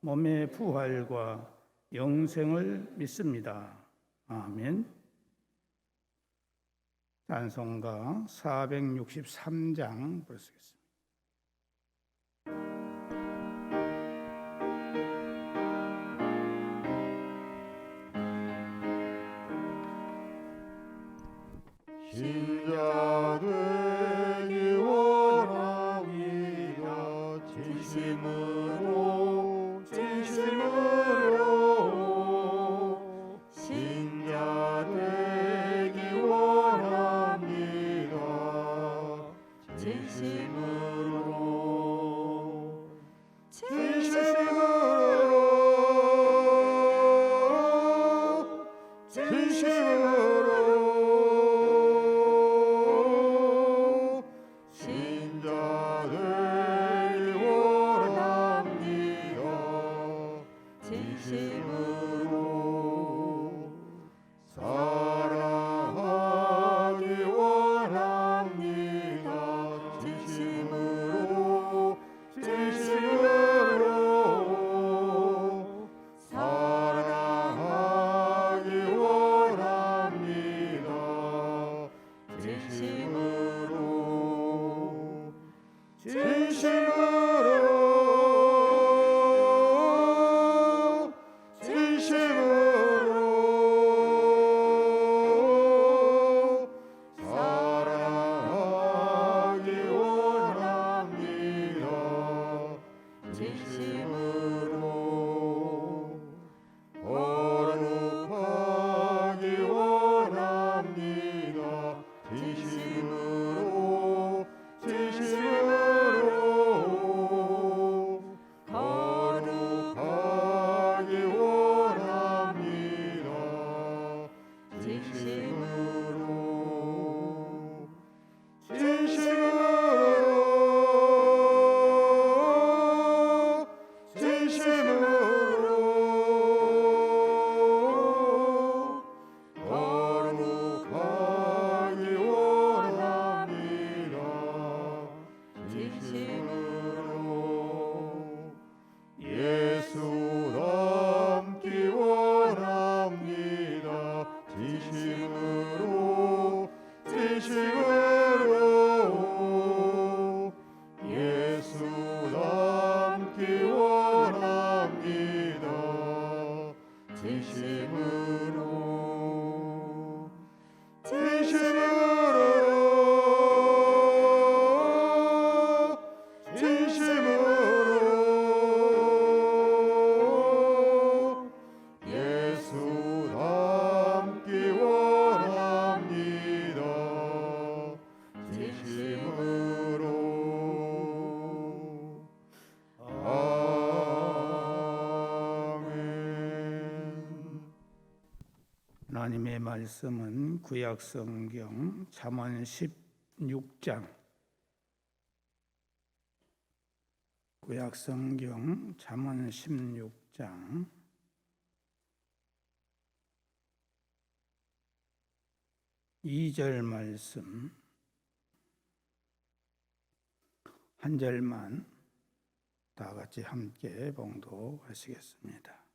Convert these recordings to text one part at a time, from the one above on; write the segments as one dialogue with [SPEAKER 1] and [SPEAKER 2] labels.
[SPEAKER 1] 몸의 부활과 영생을 믿습니다. 아멘. 찬송가 463장 부르시겠습니다.
[SPEAKER 2] 신자 되기 원합니다 진심으로 진 진 진 진
[SPEAKER 1] 하나님의 말씀은 구약 성경 잠언 16장. 구약 성경 잠언 16장. 이절 말씀. 한 절만 다 같이 함께 봉독하시겠습니다.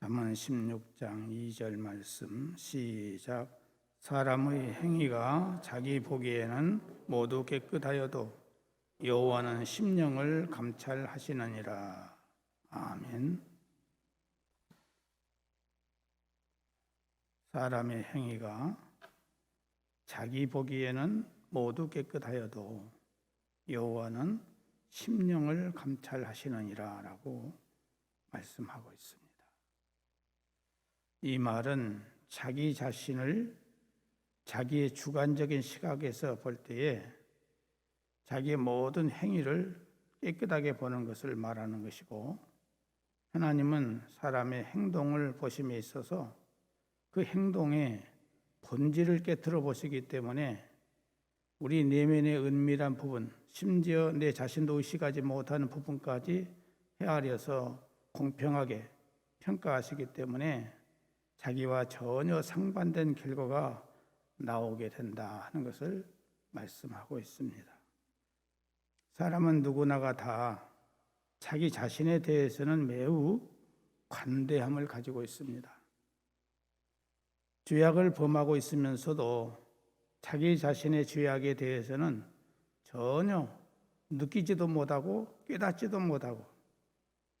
[SPEAKER 1] 잠언 16장 2절 말씀 시작 사람의 행위가 자기 보기에는 모두 깨끗하여도 여호와는 심령을 감찰하시느니라. 아멘. 사람의 행위가 자기 보기에는 모두 깨끗하여도 여호와는 심령을 감찰하시느니라라고 말씀하고 있습니다. 이 말은 자기 자신을 자기의 주관적인 시각에서 볼 때에 자기의 모든 행위를 깨끗하게 보는 것을 말하는 것이고 하나님은 사람의 행동을 보심에 있어서 그 행동의 본질을 깨뜨려 보시기 때문에 우리 내면의 은밀한 부분, 심지어 내 자신도 의식하지 못하는 부분까지 헤아려서 공평하게 평가하시기 때문에 자기와 전혀 상반된 결과가 나오게 된다 하는 것을 말씀하고 있습니다. 사람은 누구나가 다 자기 자신에 대해서는 매우 관대함을 가지고 있습니다. 죄악을 범하고 있으면서도 자기 자신의 죄악에 대해서는 전혀 느끼지도 못하고 깨닫지도 못하고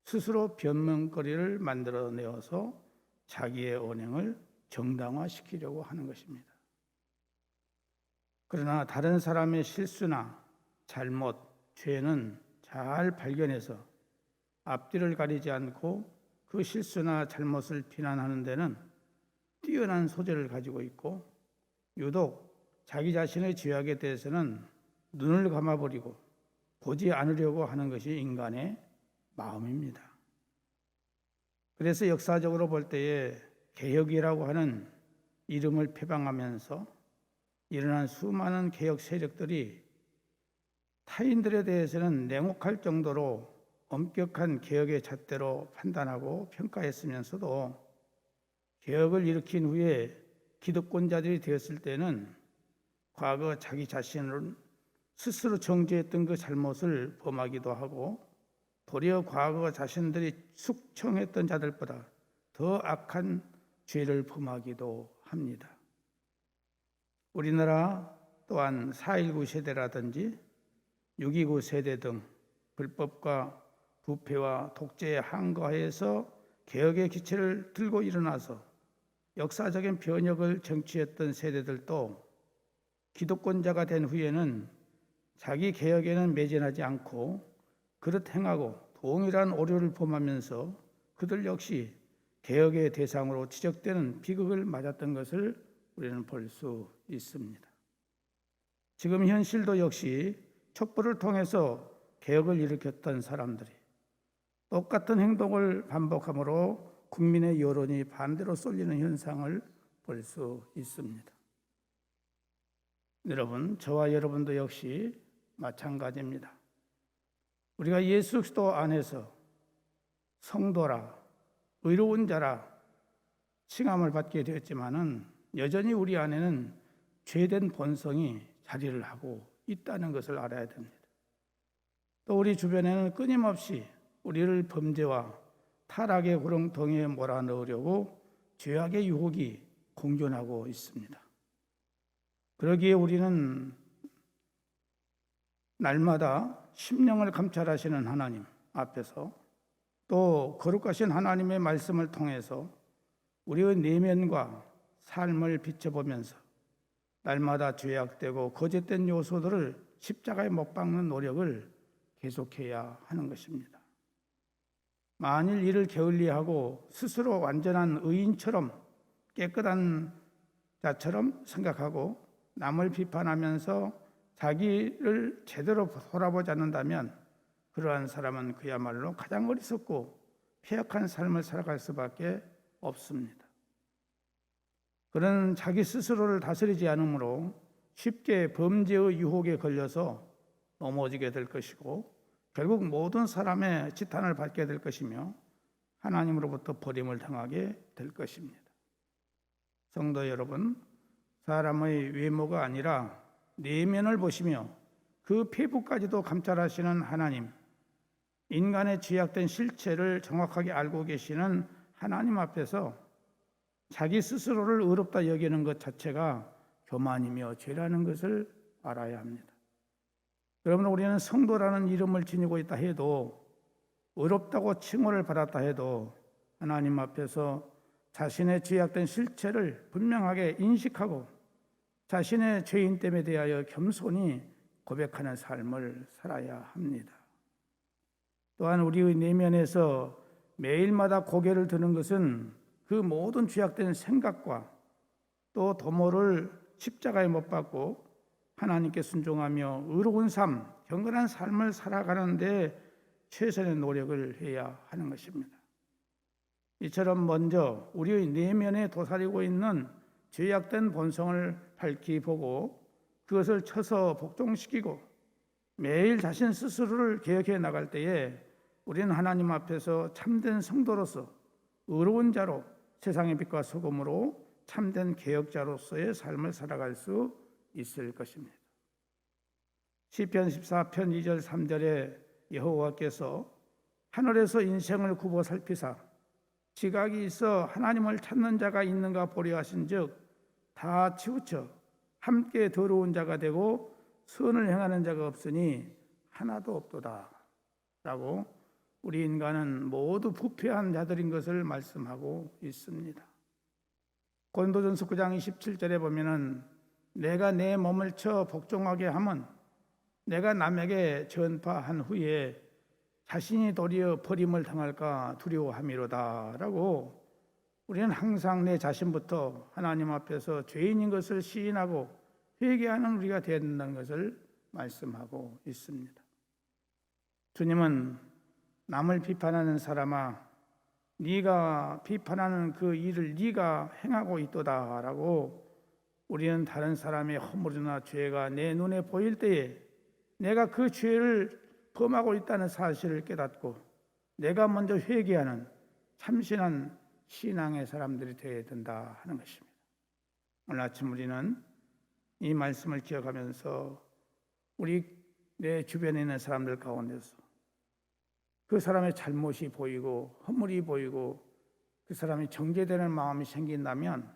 [SPEAKER 1] 스스로 변명거리를 만들어내어서 자기의 언행을 정당화시키려고 하는 것입니다. 그러나 다른 사람의 실수나 잘못, 죄는 잘 발견해서 앞뒤를 가리지 않고 그 실수나 잘못을 비난하는 데는 뛰어난 소재를 가지고 있고 유독 자기 자신의 죄악에 대해서는 눈을 감아버리고 보지 않으려고 하는 것이 인간의 마음입니다. 그래서 역사적으로 볼 때에 개혁이라고 하는 이름을 표방하면서 일어난 수많은 개혁 세력들이 타인들에 대해서는 냉혹할 정도로 엄격한 개혁의 잣대로 판단하고 평가했으면서도 개혁을 일으킨 후에 기득권자들이 되었을 때는 과거 자기 자신을 스스로 정죄했던 그 잘못을 범하기도 하고 도리어 과거 자신들이 숙청했던 자들보다 더 악한 죄를 범하기도 합니다. 우리나라 또한 4.19 세대라든지 6.29 세대 등 불법과 부패와 독재에 항거하여서 개혁의 기체를 들고 일어나서 역사적인 변혁을 정취했던 세대들도 기독권자가 된 후에는 자기 개혁에는 매진하지 않고 그릇 행하고 동일한 오류를 범하면서 그들 역시 개혁의 대상으로 지적되는 비극을 맞았던 것을 우리는 볼 수 있습니다. 지금 현실도 역시 촛불을 통해서 개혁을 일으켰던 사람들이 똑같은 행동을 반복함으로 국민의 여론이 반대로 쏠리는 현상을 볼 수 있습니다. 여러분, 저와 여러분도 역시 마찬가지입니다. 우리가 예수 그리스도 안에서 성도라 의로운 자라 칭함을 받게 되었지만은 여전히 우리 안에는 죄된 본성이 자리를 하고 있다는 것을 알아야 됩니다. 또 우리 주변에는 끊임없이 우리를 범죄와 타락의 구렁텅이에 몰아넣으려고 죄악의 유혹이 공존하고 있습니다. 그러기에 우리는 날마다 심령을 감찰하시는 하나님 앞에서 또 거룩하신 하나님의 말씀을 통해서 우리의 내면과 삶을 비춰보면서 날마다 죄악되고 거짓된 요소들을 십자가에 못 박는 노력을 계속해야 하는 것입니다. 만일 이를 게을리하고 스스로 완전한 의인처럼 깨끗한 자처럼 생각하고 남을 비판하면서 자기를 제대로 돌아보지 않는다면 그러한 사람은 그야말로 가장 어리석고 폐역한 삶을 살아갈 수밖에 없습니다. 그런 자기 스스로를 다스리지 않으므로 쉽게 범죄의 유혹에 걸려서 넘어지게 될 것이고 결국 모든 사람의 지탄을 받게 될 것이며 하나님으로부터 버림을 당하게 될 것입니다. 성도 여러분, 사람의 외모가 아니라 내면을 보시며 그 피부까지도 감찰하시는 하나님, 인간의 죄악된 실체를 정확하게 알고 계시는 하나님 앞에서 자기 스스로를 의롭다 여기는 것 자체가 교만이며 죄라는 것을 알아야 합니다. 여러분, 우리는 성도라는 이름을 지니고 있다 해도 어렵다고 칭호를 받았다 해도 하나님 앞에서 자신의 죄악된 실체를 분명하게 인식하고 자신의 죄인됨에 대하여 겸손히 고백하는 삶을 살아야 합니다. 또한 우리의 내면에서 매일마다 고개를 드는 것은 그 모든 죄악된 생각과 또 도모를 십자가에 못 박고 하나님께 순종하며 의로운 삶, 경건한 삶을 살아가는데 최선의 노력을 해야 하는 것입니다. 이처럼 먼저 우리의 내면에 도사리고 있는 죄악된 본성을 밝히 보고 그것을 쳐서 복종시키고 매일 자신 스스로를 개혁해 나갈 때에 우리는 하나님 앞에서 참된 성도로서 의로운 자로 세상의 빛과 소금으로 참된 개혁자로서의 삶을 살아갈 수 있을 것입니다. 시편 14편 2절 3절에 여호와께서 하늘에서 인생을 굽어 살피사 지각이 있어 하나님을 찾는 자가 있는가 보려 하신즉 다 치우쳐 함께 더러운 자가 되고 선을 행하는 자가 없으니 하나도 없도다라고 우리 인간은 모두 부패한 자들인 것을 말씀하고 있습니다. 고린도전서 9장 27절에 보면은 내가 내 몸을 쳐 복종하게 하면 내가 남에게 전파한 후에 자신이 도리어 버림을 당할까 두려워함이로다라고 우리는 항상 내 자신부터 하나님 앞에서 죄인인 것을 시인하고 회개하는 우리가 되어야 된다는 것을 말씀하고 있습니다. 주님은 남을 비판하는 사람아 네가 비판하는 그 일을 네가 행하고 있도다라고 우리는 다른 사람의 허물이나 죄가 내 눈에 보일 때에 내가 그 죄를 범하고 있다는 사실을 깨닫고 내가 먼저 회개하는 참신한 신앙의 사람들이 되어야 된다 하는 것입니다. 오늘 아침 우리는 이 말씀을 기억하면서 우리 내 주변에 있는 사람들 가운데서 그 사람의 잘못이 보이고 허물이 보이고 그 사람이 정죄되는 마음이 생긴다면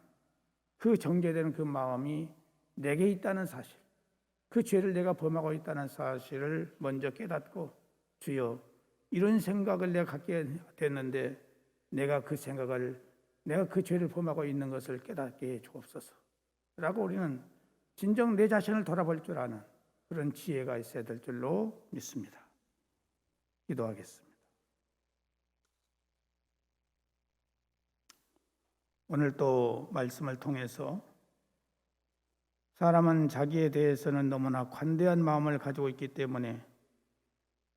[SPEAKER 1] 그 정죄되는 그 마음이 내게 있다는 사실, 그 죄를 내가 범하고 있다는 사실을 먼저 깨닫고 주여 이런 생각을 내가 갖게 됐는데 내가 그 생각을 내가 그 죄를 범하고 있는 것을 깨닫게 해 주옵소서. 라고 우리는 진정 내 자신을 돌아볼 줄 아는 그런 지혜가 있어야 될 줄로 믿습니다. 기도하겠습니다. 오늘 또 말씀을 통해서 사람은 자기에 대해서는 너무나 관대한 마음을 가지고 있기 때문에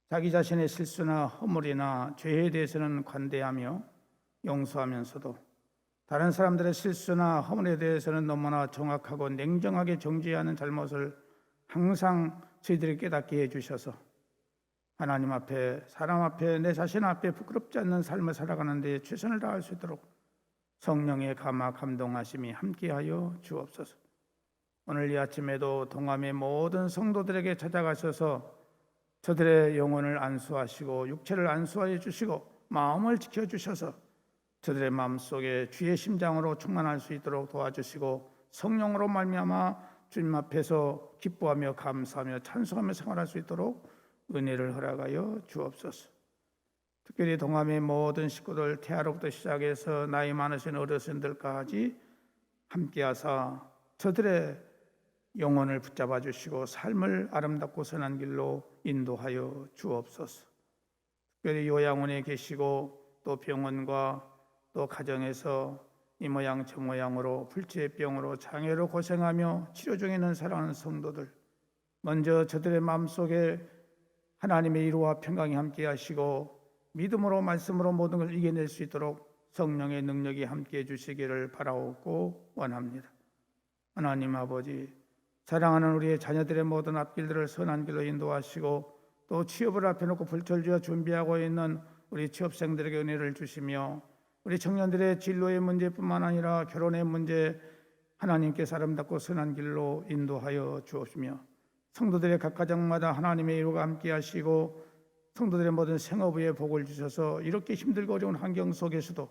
[SPEAKER 1] 자기 자신의 실수나 허물이나 죄에 대해서는 관대하며 용서하면서도 다른 사람들의 실수나 허물에 대해서는 너무나 정확하고 냉정하게 정죄하는 잘못을 항상 저희들이 깨닫게 해주셔서 하나님 앞에 사람 앞에 내 자신 앞에 부끄럽지 않는 삶을 살아가는 데 최선을 다할 수 있도록 성령의 감화 감동하심이 함께하여 주옵소서. 오늘 이 아침에도 동암의 모든 성도들에게 찾아가셔서 저들의 영혼을 안수하시고 육체를 안수하여 주시고 마음을 지켜 주셔서 저들의 마음 속에 주의 심장으로 충만할 수 있도록 도와주시고 성령으로 말미암아 주님 앞에서 기뻐하며 감사하며 찬송하며 생활할 수 있도록 은혜를 허락하여 주옵소서. 특별히 동암의 모든 식구들 태아로부터 시작해서 나이 많으신 어르신들까지 함께하사 저들의 영혼을 붙잡아 주시고 삶을 아름답고 선한 길로 인도하여 주옵소서. 특별히 요양원에 계시고 또 병원과 또 가정에서 이 모양 저 모양으로 불치병으로 장애로 고생하며 치료 중에 있는 사랑하는 성도들 먼저 저들의 마음속에 하나님의 이루와 평강이 함께 하시고 믿음으로 말씀으로 모든 걸 이겨낼 수 있도록 성령의 능력이 함께 해 주시기를 바라옵고 원합니다. 하나님 아버지 사랑하는 우리의 자녀들의 모든 앞길들을 선한 길로 인도하시고 또 취업을 앞에 놓고 불철주야 준비하고 있는 우리 취업생들에게 은혜를 주시며 우리 청년들의 진로의 문제뿐만 아니라 결혼의 문제 하나님께서 아름답고 선한 길로 인도하여 주옵시며 성도들의 각 가정마다 하나님의 이루가 함께 하시고 성도들의 모든 생업에 복을 주셔서 이렇게 힘들고 어려운 환경 속에서도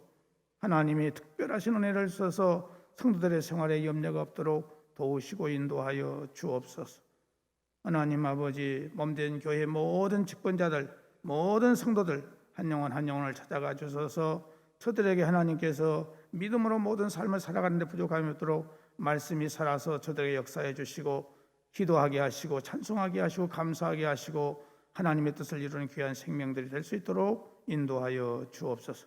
[SPEAKER 1] 하나님이 특별하신 은혜를 써서 성도들의 생활에 염려가 없도록 도우시고 인도하여 주옵소서. 하나님 아버지 몸된 교회 모든 직분자들 모든 성도들 한 영혼 한 영혼을 찾아가 주셔서 저들에게 하나님께서 믿음으로 모든 삶을 살아가는 데 부족함이 없도록 말씀이 살아서 저들에게 역사해 주시고 기도하게 하시고 찬송하게 하시고 감사하게 하시고 하나님의 뜻을 이루는 귀한 생명들이 될 수 있도록 인도하여 주옵소서.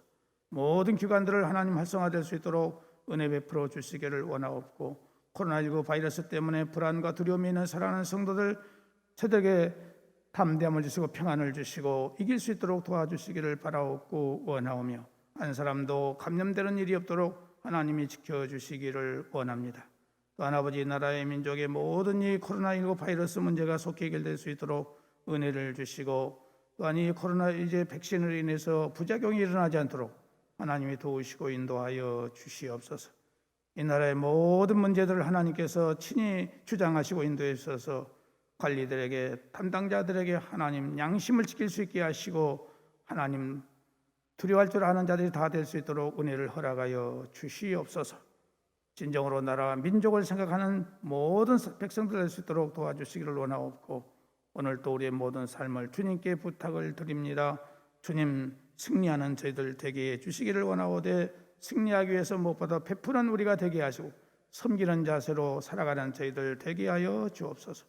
[SPEAKER 1] 모든 기관들을 하나님 활성화될 수 있도록 은혜 베풀어 주시기를 원하옵고 코로나19 바이러스 때문에 불안과 두려움이 있는 사랑하는 성도들 저들에게 담대함을 주시고 평안을 주시고 이길 수 있도록 도와주시기를 바라옵고 원하오며 한 사람도 감염되는 일이 없도록 하나님이 지켜주시기를 원합니다. 또한 아버지 나라의 민족의 모든 이 코로나19 바이러스 문제가 속히 해결될 수 있도록 은혜를 주시고 또한 이 코로나 이제 백신으로 인해서 부작용이 일어나지 않도록 하나님이 도우시고 인도하여 주시옵소서. 이 나라의 모든 문제들을 하나님께서 친히 주장하시고 인도해 주셔서 관리들에게 담당자들에게 하나님 양심을 지킬 수 있게 하시고 하나님 두려워할 줄 아는 자들이 다 될 수 있도록 은혜를 허락하여 주시옵소서. 진정으로 나라와 민족을 생각하는 모든 백성들 될 수 있도록 도와주시기를 원하옵고 오늘 또 우리의 모든 삶을 주님께 부탁을 드립니다. 주님 승리하는 저희들 되게 해 주시기를 원하오되 승리하기 위해서 무엇보다 베푸는 우리가 되게 하시고 섬기는 자세로 살아가는 저희들 되게 하여 주옵소서.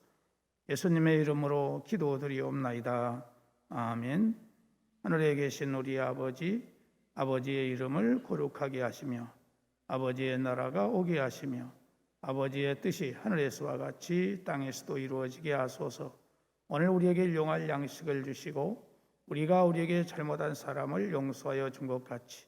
[SPEAKER 1] 예수님의 이름으로 기도드리옵나이다. 아멘. 하늘에 계신 우리 아버지, 아버지의 이름을 거룩하게 하시며 아버지의 나라가 오게 하시며 아버지의 뜻이 하늘에서와 같이 땅에서도 이루어지게 하소서. 오늘 우리에게 일용할 양식을 주시고 우리가 우리에게 잘못한 사람을 용서하여 준 것 같이